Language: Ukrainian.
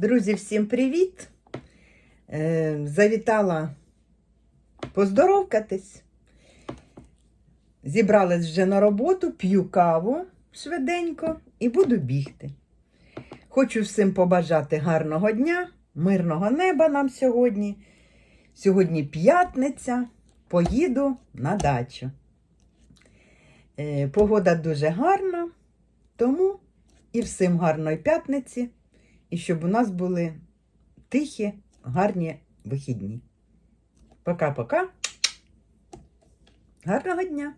Друзі, всім привіт! Е, завітала поздоровкатись. Зібралась вже на роботу, п'ю каву швиденько і буду бігти. Хочу всім побажати гарного дня, мирного неба нам сьогодні. Сьогодні п'ятниця, поїду на дачу. Е, погода дуже гарна, тому і всім гарної п'ятниці, і щоб у нас були тихі, гарні вихідні. Пока-пока. Гарного дня!